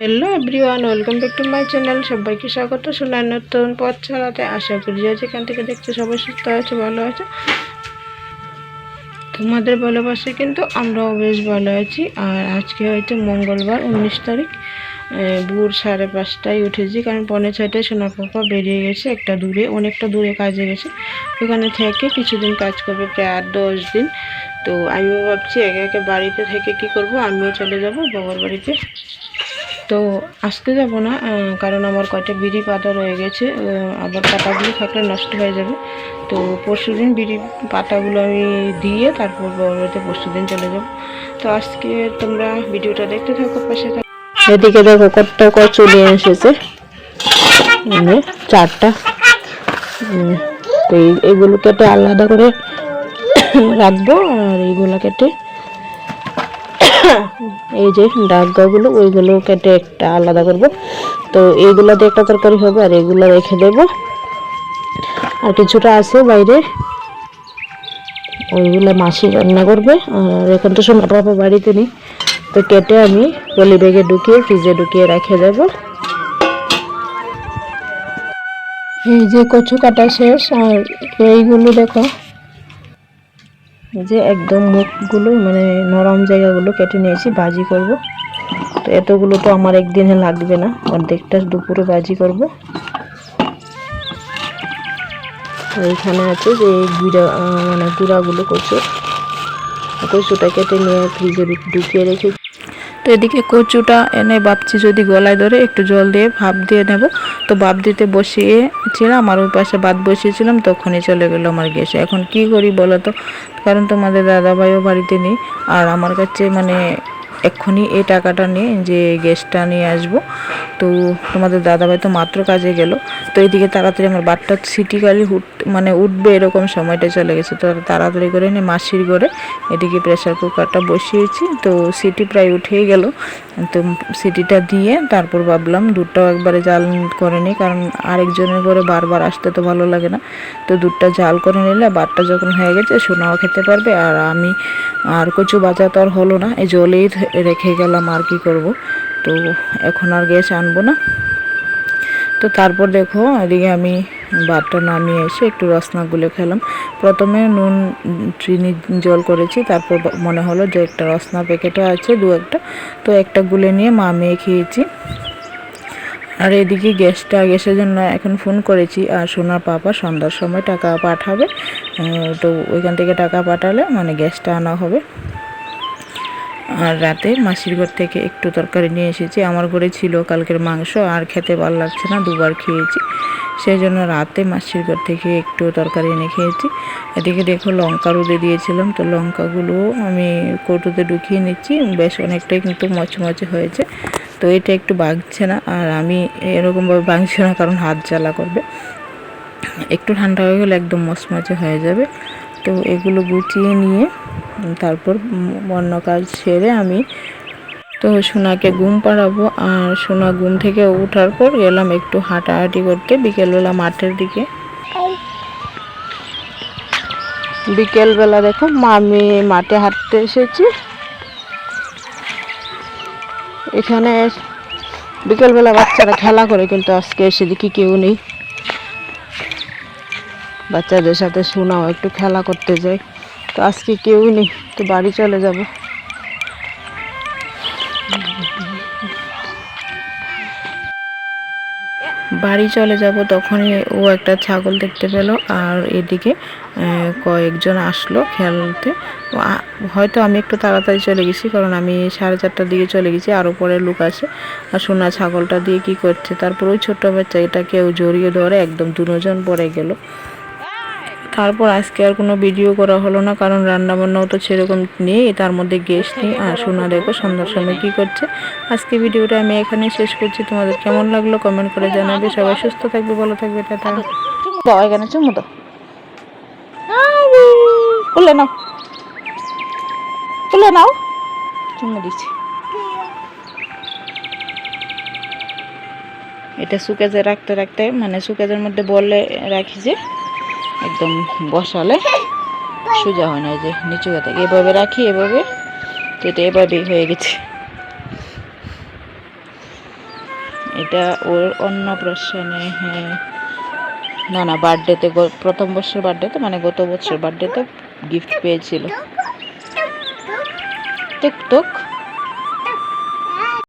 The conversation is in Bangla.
Hello everyone welcome back to my channel সবাইকে স্বাগত। শোনার নতুন পথ ছাড়াতে আশা করি যে যেখান থেকে দেখতে সবাই সুস্থ আছে, ভালো আছে। তোমাদের ভালোবাসে কিন্তু আমরাও বেশ ভালো আছি। আর আজকে হয়তো মঙ্গলবার উনিশ তারিখ ভোর সাড়ে পাঁচটায় উঠেছি, কারণ পৌনে ছয়টায় সোনার পাপা বেরিয়ে গেছে একটা দূরে, অনেকটা দূরে কাজে গেছে। ওখানে থেকে কিছুদিন কাজ করবে, প্রায় আট দশ দিন। তো আমিও ভাবছি একে একে বাড়িতে থেকে কি করব, আমিও চলে যাব বাবার বাড়িতে তো আজকে যাব না কারণ আমার কয়টা বিড়ি পাতা রয়ে গেছে আবার পাতাগুলো থাকলে নষ্ট হয়ে যাবে। তো পরশু দিন বিড়ি পাতাগুলো আমি দিয়ে তারপর বাবাতে পরশু দিন চলে যাব। তো আজকে তোমরা ভিডিওটা দেখতে থাকো, পাশে থাকো। এদিকে দেখো কতটা কচু নিয়ে এসেছে। যে চারটা। তো এইগুলো কেটে আলাদা করে রাখব, আর এইগুলো কেটে এই যে ডাকগুলো ওইগুলো কেটে একটা আলাদা করব। তো এইগুলো একটা তরকারি হবে আর এগুলো রেখে দেব। আর কিছুটা আছে বাইরে। ওইগুলো মাসি রান্না করবে। আর এখন তো সোনা পাপা বাড়িতে নেই। তো কেটে আমি পলি ব্যাগে ঢুকিয়ে, ফ্রিজে ঢুকিয়ে রেখে দেব। এই যে কচু কাটা শেষ, আর এইগুলো দেখো। যে একদম মুখগুলো মানে নরম জায়গাগুলো কেটে নিয়েছি, ভাজি করব। তো এতগুলো তো আমার একদিনে লাগবে না, অর্ধেকটা দুপুরে ভাজি করব। এইখানে আছে যে গুঁড়া মানে গুঁড়াগুলো কচুর কচুটা কেটে নিয়ে ফ্রিজে ঢুকিয়ে রেখে তো এদিকে কচুটা এনে ভাবছি যদি গলায় ধরে একটু জল দিয়ে ভাপ দিয়ে নেব। তো ভাপ দিতে বসিয়েছিলাম আর ওই পাশে ভাত বসিয়েছিলাম, তখনই চলে গেলো আমার গ্যাসে। এখন কি করি বলো তো? কারণ তোমাদের দাদাভাইও বাড়িতে নেই, আর আমার কাছে মানে এক্ষুনি এই টাকাটা নিয়ে যে গ্যাসটা নিয়ে আসব। তো তোমাদের দাদাভাই তো মাত্র কাজে গেল। তো এইদিকে তাড়াতাড়ি আমার বাটটা সিটি গাড়ি উঠ মানে উঠবে এরকম সময়টা চলে গেছে। তো তাড়াতাড়ি করে নিয়ে মাসির করে এদিকে প্রেসার কুকারটা বসিয়েছি। তো সিটি প্রায় উঠেই গেল। তো সিটিটা দিয়ে তারপর ভাবলাম দুধটাও একবারে জাল করে নিই। কারণ আরেকজনের ঘরে বারবার আসতে তো ভালো লাগে না। তো দুধটা জাল করে নিলে ভাতটা যখন হয়ে গেছে, সোনাও খেতে পারবে। আর আমি আর কচু বাজা তো আর হলো না। এই জলেই রেখে গেলাম আর কি করব। তো এখন আর গ্যাস আনব না। তো তারপর দেখো, এদিকে আমি ভাতটা নামিয়ে এসে একটু রসনা গুলে খেলাম। প্রথমে নুন, চিনি জল করেছি, তারপর মনে হলো যে একটা রসনা প্যাকেটও আছে, দু একটা। তো একটা গুলে নিয়ে মা মেয়ে খেয়েছি। আর এদিকে গ্যাসটা, গ্যাসের জন্য এখন ফোন করেছি, আর সোনার পাপা সন্ধ্যার সময় টাকা পাঠাবে। তো ওইখান থেকে টাকা পাঠালে মানে গ্যাসটা আনা হবে। আর রাতে মাসির ঘর থেকে একটু তরকারি নিয়ে এসেছি। আমার ঘরে ছিল কালকের মাংস, আর খেতে ভালো লাগছে না, দুবার খেয়েছি। সেই জন্য রাতে মাসির ঘর থেকে একটু তরকারি এনে খেয়েছি। এদিকে দেখো লঙ্কা রোদে দিয়েছিলাম, তো লঙ্কাগুলো আমি কৌটোতে ঢুকিয়ে নিচ্ছি। বেশ অনেকটাই কিন্তু মচমচে হয়েছে, তো এটা একটু বাগছে না, আর আমি এরকমভাবে বাগছে না, কারণ হাত জ্বালা করবে। একটু ঠান্ডা হয়ে গেলে একদম মচমচে হয়ে যাবে। তো এগুলো গুছিয়ে নিয়ে তারপর অন্য কাজ সেরে আমি তো সোনাকে ঘুম পাড়াবো। আর সোনা ঘুম থেকে ওঠার পর গেলাম একটু হাঁটাহাঁটি করতে বিকেলবেলা মাঠের দিকে। বিকেলবেলা দেখো আমি মাঠে হাঁটতে এসেছি। এখানে বিকেলবেলা বাচ্চারা খেলা করে, কিন্তু আজকে এসে দেখি কেউ নেই। বাচ্চাদের সাথে শোনাও একটু খেলা করতে যাই তো আজকে কেউ নেই, তো বাড়ি চলে যাব। বাড়ি চলে যাব, তখনই ও একটা ছাগল দেখতে পেল আর এদিকে কয়েকজন আসলো খেলতে। হয়তো আমি একটু তাড়াতাড়ি চলে গেছি, কারণ আমি সাড়ে চারটার দিকে চলে গেছি আরও পরে লোক আসে। আর সোনা ছাগলটা দিয়ে কি করছে, তারপর ওই ছোট্ট বাচ্চা এটাকে ও জড়িয়ে ধরে, একদম দুজন পড়ে গেল। তারপর আজকে আর কোনো ভিডিও করা হলো না, কারণ রান্না বান্নাও তো সেরকম নেই, তার মধ্যে গেস্ট নেই আর শোনা দেখো সন্ধ্যার সময় কী করছে। আজকে ভিডিওটা আমি এখানে শেষ করছি, তোমাদের কেমন লাগল কমেন্ট করে জানাবে, সবাই সুস্থ থাকবে, ভালো থাকবে, টাটা। দাও এখানে চুমু দাও। খুলে নাও। খুলে নাও। চুমু দিচ্ছি। এটা সুকেজে রাখতে রাখতে মানে সুকেজের মধ্যে বলে রাখি যে একদম বসালে সোজা হয় না যে নিচু কথা এভাবে রাখি, এভাবে তো এটা এভাবেই হয়ে গেছে। এটা ওর অন্নপ্রাশনে হ্যাঁ। না না, বার্থডেতে প্রথম বছর বার্থডেতে মানে গত বছর বার্থডেতে গিফট পেয়েছিল। টুক টুক